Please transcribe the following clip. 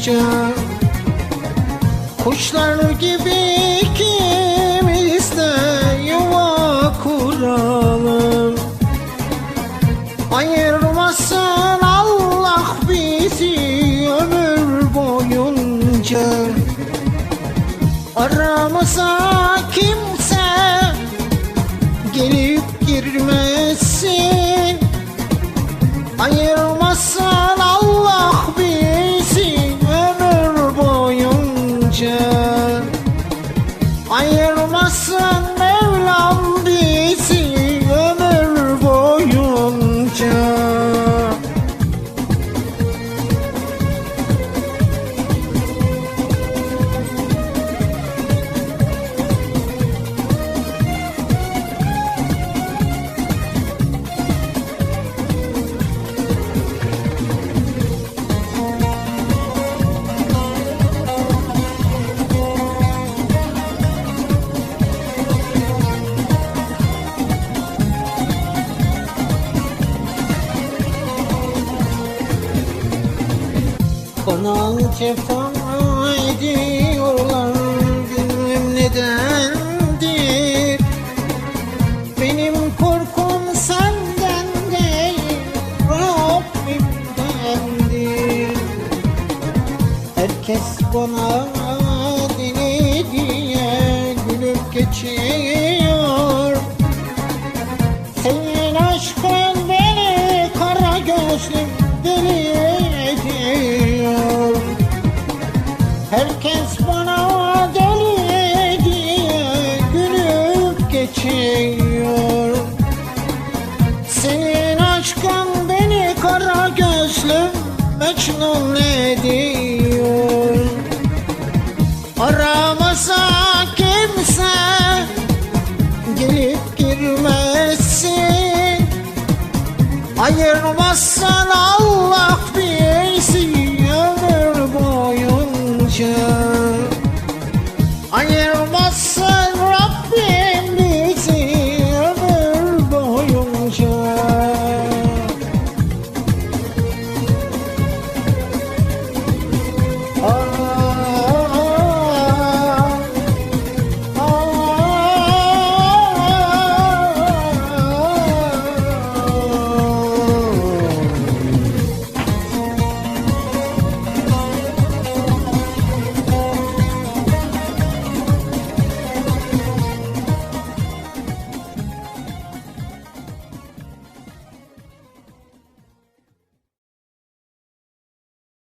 boyunca Kuşlar gibi ikimiz de yuva kuralım? Ayırmasın Allah bizi ömür boyunca. Aramıza kimse gelip girmesin. Ayırmasın Ayırmasın Mevlam bizi Bana cefa ediyorlar bilmem nedendir? Benim korkum senden değil Rabbimdendir Herkes bana deli diye gülüp geçiyor geçiyor Senin aşkın beni kara gözlüm mecnun ediyor. Aramıza kimse gelip girmesin. Ayırmazsa